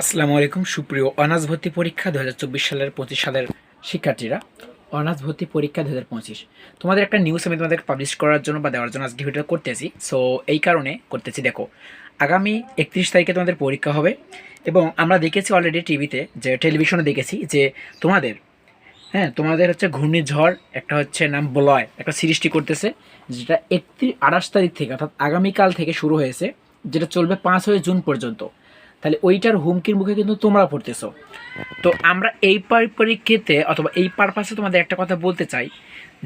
আসসালামু আলাইকুম, সুপ্রিয় অনার্স ভর্তি পরীক্ষা দু হাজার চব্বিশ সালের পঁচিশ সালের শিক্ষার্থীরা। অনার্স ভর্তি পরীক্ষা দু হাজার পঁচিশ। তোমাদের একটা নিউজ আমি তোমাদের পাবলিশ করার জন্য বা দেওয়ার জন্য আজকে ভিডিও করতেছি। সো এই কারণে করতেছি, দেখো, আগামী একত্রিশ তারিখে তোমাদের পরীক্ষা হবে এবং আমরা দেখেছি অলরেডি টিভিতে যে টেলিভিশনে দেখেছি যে তোমাদের হ্যাঁ তোমাদের হচ্ছে ঘূর্ণিঝড়, একটা হচ্ছে নাম বলয়, একটা সৃষ্টি করতেছে, যেটা একত্রিশ, আঠাশ তারিখ থেকে, অর্থাৎ আগামীকাল থেকে শুরু হয়েছে, যেটা চলবে পাঁচই জুন পর্যন্ত। তাহলে ওইটার হুমকির মুখে কিন্তু তোমরা পড়তেছো। তো আমরা এই পরিপ্রেক্ষিতে অথবা এই পারপাসে তোমাদের একটা কথা বলতে চাই,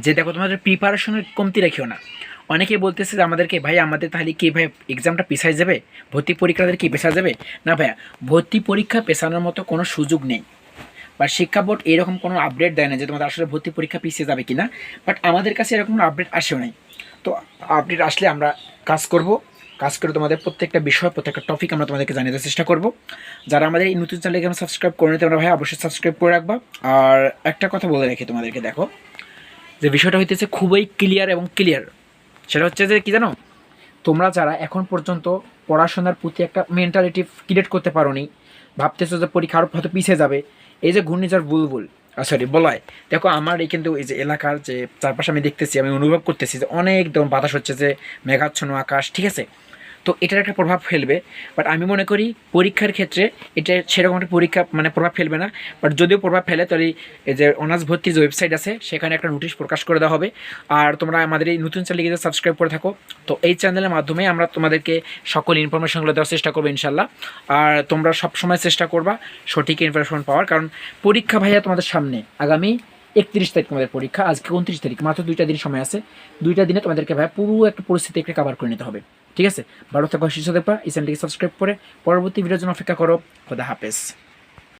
যে দেখো তোমাদের প্রিপারেশনের কমতি রেখেও না। অনেকে বলতেছে যে আমাদেরকে, ভাই, আমাদের তাহলে কি ভাই এক্সামটা পিছাই যাবে? ভর্তি পরীক্ষাদের কি পেশা যাবে? না ভাইয়া, ভর্তি পরীক্ষা পেছানোর মতো কোনো সুযোগ নেই। বা শিক্ষা বোর্ড এরকম কোনো আপডেট দেয় না যে তোমাদের আসলে ভর্তি পরীক্ষা পিছিয়ে যাবে কিনা বাট আমাদের কাছে এরকম কোনো আপডেট আসেও নাই। তো আপডেট আসলে আমরা কাজ করব। কাজ করে তোমাদের প্রত্যেকটা বিষয়, প্রত্যেকটা টপিক আমরা তোমাদেরকে জানিয়ে দেওয়ার চেষ্টা করব। যারা আমাদের এই নতুন চ্যানেলকে আমরা সাবস্ক্রাইব করে নিতে আমরা ভাই, অবশ্যই সাবস্ক্রাইব করে রাখবা। আর একটা কথা বলে রাখি তোমাদেরকে দেখো, যে বিষয়টা হইতেছে খুবই ক্লিয়ার এবং ক্লিয়ার সেটা হচ্ছে যে কি জানো? তোমরা যারা এখন পর্যন্ত পড়াশোনার প্রতি একটা মেন্টালিটি ক্রিয়েট করতে পারোনি, ভাবতেছো যে পরীক্ষা আরও হয়তো পিছিয়ে যাবে, এই যে ঘূর্ণিঝড় বুলবুল সরি বলাই। দেখো, আমার এই কিন্তু এই যে এলাকার যে চারপাশে আমি দেখতেছি, আমি অনুভব করতেছি যে অনেক বাতাস হচ্ছে যে, মেঘাচ্ছন্ন আকাশ, ঠিক আছে? তো এটার একটা প্রভাব ফেলবে বাট আমি মনে করি পরীক্ষার ক্ষেত্রে এটা সেরকম একটা পরীক্ষা মানে প্রভাব ফেলবে না বাট যদিও প্রভাব ফেলে তাহলে এই যে অনার্স ভর্তি যে ওয়েবসাইট আছে, সেখানে একটা নোটিশ প্রকাশ করে দেওয়া হবে। আর তোমরা আমাদের এই নতুন চ্যানেলকে যদি সাবস্ক্রাইব করে থাকো, তো এই চ্যানেলের মাধ্যমে আমরা তোমাদেরকে সকল ইনফরমেশনগুলো দেওয়ার চেষ্টা করব ইনশাল্লাহ আর তোমরা সবসময় চেষ্টা করবা সঠিক ইনফরমেশন পাওয়ার, কারণ পরীক্ষা ভাইয়া তোমাদের সামনে আগামী একত্রিশ তারিখ তোমাদের পরীক্ষা, আজকে উনত্রিশ তারিখ, মাত্র দুইটা দিন সময় আছে। দুইটা দিনে তোমাদেরকে ভাই পুরো একটা পরিস্থিতি একটা কাভার করে নিতে হবে। ঠিক আছে? ভালো থাকবা শীর্ষ দেখবা এই চ্যানেলটিকে সাবস্ক্রাইব করে পরবর্তী ভিডিওর জন্য অপেক্ষা করো। খোদা হাফেজ।